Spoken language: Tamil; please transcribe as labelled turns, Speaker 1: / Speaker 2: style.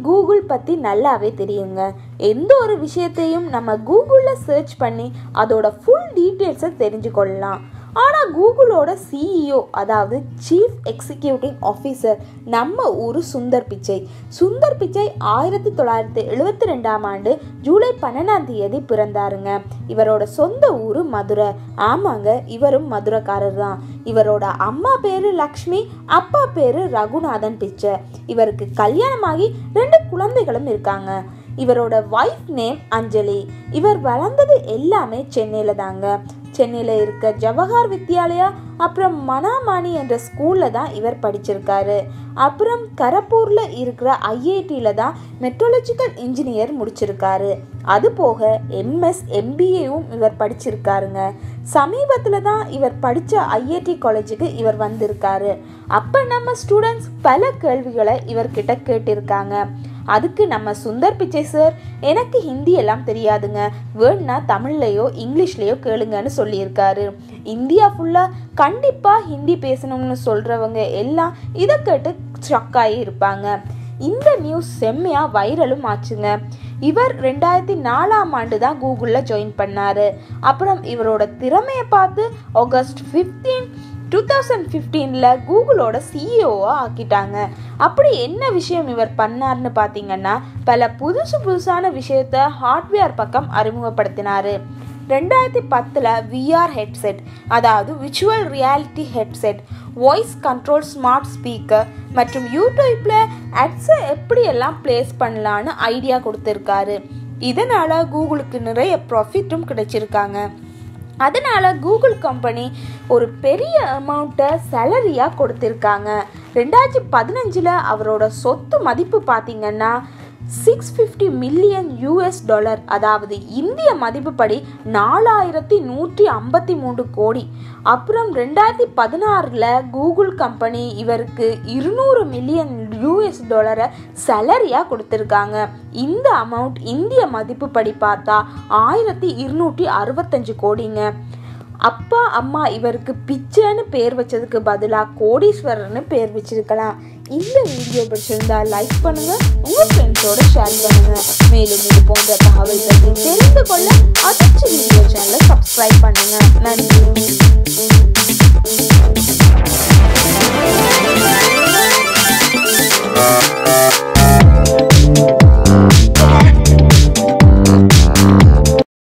Speaker 1: கூகுள் பற்றி நல்லாவே தெரியுங்க. எந்த ஒரு விஷயத்தையும் நம்ம கூகுளில் சர்ச் பண்ணி அதோட ஃபுல் டீட்டெயில்ஸை தெரிஞ்சு கொள்ளலாம் ஆனால் கூகுளோட சிஇஓ அதாவது சீஃப் எக்ஸிக்யூட்டிவ் ஆஃபீஸர் நம்ம ஊர் சுந்தர் பிச்சை. சுந்தர் பிச்சை ஆயிரத்தி தொள்ளாயிரத்தி எழுபத்தி ரெண்டாம் ஆண்டு ஜூலை பன்னெண்டாம் தேதி பிறந்தாருங்க. இவரோட சொந்த ஊர் மதுரை. ஆமாங்க இவரும் மதுரைக்காரர் தான். இவரோட அம்மா பேரு லக்ஷ்மி அப்பா பேரு ரகுநாதன் பிச்சை. இவருக்கு கல்யாணமாகி ரெண்டு குழந்தைகளும் இருக்காங்க. இவரோட ஒய்ஃப் நேம் அஞ்சலி. இவர் வளர்ந்தது எல்லாமே சென்னையில் தாங்க. சென்னையில் இருக்க ஜவஹர் வித்யாலயா அப்புறம் மனாமாணி என்ற ஸ்கூலில் தான் இவர் படிச்சிருக்காரு. அப்புறம் கரப்பூரில் இருக்கிற ஐஐடியில் தான் மெட்ரோலஜிக்கல் இன்ஜினியர் முடிச்சிருக்காரு. அது போக எம்எஸ் எம்பிஏவும் இவர் படிச்சிருக்காருங்க. சமீபத்தில் தான் இவர் படித்த ஐஐடி காலேஜுக்கு இவர் வந்திருக்காரு. அப்போ நம்ம ஸ்டூடெண்ட்ஸ் பல கேள்விகளை இவர்கிட்ட கேட்டிருக்காங்க. அதுக்கு நம்ம சுந்தர் பிச்சை சார் எனக்கு ஹிந்தி எல்லாம் தெரியாதுங்க. வேணும்னா தமிழ்லையோ இங்கிலீஷ்லேயோ கேளுங்கன்னு சொல்லியிருக்காரு. இந்தியா ஃபுல்லாக கண்டிப்பாக ஹிந்தி பேசணும்னு சொல்கிறவங்க எல்லாம் இதை கேட்டு ஷாக்காகி இருப்பாங்க. இந்த நியூஸ் செம்மையாக வைரலும் ஆச்சுங்க. இவர் ரெண்டாயிரத்தி நாலாம் ஆண்டு தான் கூகுளில் ஜாயின் பண்ணார். அப்புறம் இவரோட திறமையை பார்த்து ஆகஸ்ட் ஃபிஃப்டீன் டூ தௌசண்ட் ஃபிஃப்டீனில் கூகுளோட சிஇஓவாக ஆக்கிட்டாங்க. அப்படி என்ன விஷயம் இவர் பண்ணார்னு பார்த்தீங்கன்னா பல புதுசு புதுசான விஷயத்த ஹார்ட்வேர் பக்கம் அறிமுகப்படுத்தினார். ரெண்டாயிரத்தி பத்தில் விஆர் ஹெட்செட் அதாவது virtual reality headset voice control smart speaker மற்றும் யூடியூப்பில் அட்ஸை எப்படியெல்லாம் ப்ளேஸ் பண்ணலான்னு ஐடியா கொடுத்துருக்காரு. இதனால் கூகுளுக்கு நிறைய ப்ராஃபிட்டும் கிடைச்சிருக்காங்க. அதனால் கூகுள் கம்பெனி ஒரு பெரிய அமௌண்ட்டை சேலரியாக கொடுத்துருக்காங்க. ரெண்டாயிரத்தி பதினஞ்சில் அவரோட சொத்து மதிப்பு பார்த்திங்கன்னா six fifty million US dollar அதாவது இந்திய மதிப்புப்படி நாலாயிரத்தி நூற்றி ஐம்பத்தி மூன்று கோடி. அப்புறம் ரெண்டாயிரத்தி பதினாறில் கூகுள் கம்பெனி இவருக்கு இருநூறு மில்லியன் யூஎஸ் டாலரை சேலரியாக கொடுத்துருக்காங்க. இந்த அமௌண்ட் இந்திய மதிப்புப்படி பார்த்தா ஆயிரத்தி இருநூற்றி அறுபத்தஞ்சு கோடிங்க. அப்பா அம்மா இவருக்கு பிச்சைன்னு பேர் வச்சதுக்கு பதிலாக கோடீஸ்வரர்னு பேர் வச்சிருக்கலாம். இந்த வீடியோ பிடிச்சிருந்தா லைக் பண்ணுங்க உங்க ஃப்ரெண்ட்ஸோட ஷேர் பண்ணுங்க. மேலும் இது போன்ற தகவல்களை தெரிந்து கொள்ள அதிர்ச்சி வீடியோ சேனலை சப்ஸ்கிரைப் பண்ணுங்க. நன்றி.